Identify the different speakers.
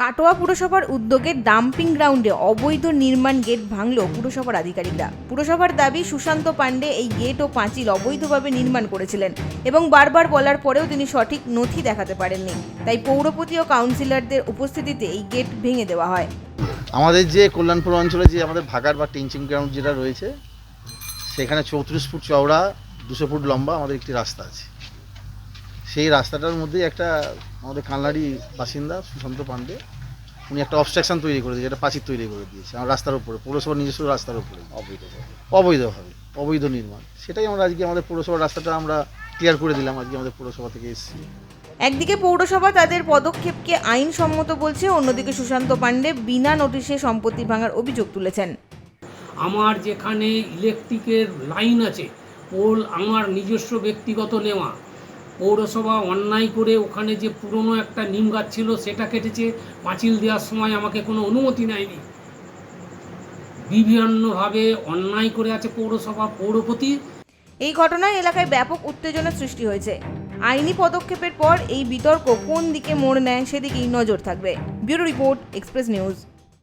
Speaker 1: কাটোয়া পুরসভার উদ্যোগে ডাম্পিং গ্রাউন্ডে অবৈধ নির্মাণ গেট ভাঙল পুরসভার আধিকারিকরা। পুরসভার দাবি, সুশান্ত পাণ্ডে এই গেট ও পাঁচিল অবৈধভাবে নির্মাণ করেছিলেন এবং বারবার বলার পরেও তিনি সঠিক নথি দেখাতে পারেননি। তাই পৌরপতি ও কাউন্সিলরদের উপস্থিতিতে এই গেট ভেঙে দেওয়া হয়।
Speaker 2: আমাদের যে কল্যাণপুর অঞ্চলে যে আমাদের ভাগার বা টিনচিং গ্রাউন্ড যেটা রয়েছে, সেখানে চৌত্রিশ ফুট চওড়া, দুশো ফুট লম্বা আমাদের একটি রাস্তা আছে। সেই রাস্তাটার মধ্যেই একটা আমাদের কালনাড়ি বাসিন্দা সুশান্ত পাণ্ডে উনি একটা অবস্ট্রাকশন তৈরি করে দিয়েছে একটা প্রাচীর তৈরি করে দিয়েছে আমার রাস্তার উপরে পৌরসভার নিজস্ব রাস্তার উপরে। অবৈধভাবে। অবৈধভাবে অবৈধ নির্মাণ। সেটাই আমরা আজকে আমাদের পৌরসভার রাস্তাটা আমরা ক্লিয়ার করে দিলাম আজকে আমাদের পৌরসভা থেকে এসেছি।
Speaker 1: একদিকে পৌরসভা তাদের পদক্ষেপকে আইনসম্মত বলছে অন্যদিকে সুশান্ত পাণ্ডে বিনা নোটিশে সম্পত্তি ভাঙার অভিযোগ তুলেছেন।
Speaker 3: আমার যেখানে ইলেকট্রিকের লাইন আছে পোল আমার নিজস্ব ব্যক্তিগত নেওয়া পৌরসভা অন্যায় করে ওখানে যে পুরনো একটা নিম গাছ ছিল সেটা কেটেছে, পাঁচিল দেওয়ার সময় আমাকে কোনো অনুমতি নেয়নি। বিভিন্নভাবে অন্যায় করে আছে পৌরসভা পৌরপতি।
Speaker 1: এই ঘটনায় এলাকায় ব্যাপক উত্তেজনা সৃষ্টি হয়েছে। আইনি পদক্ষেপের পর এই বিতর্ক কোন দিকে মোড় নেয় সেদিকেই নজর থাকবে। Bureau report express news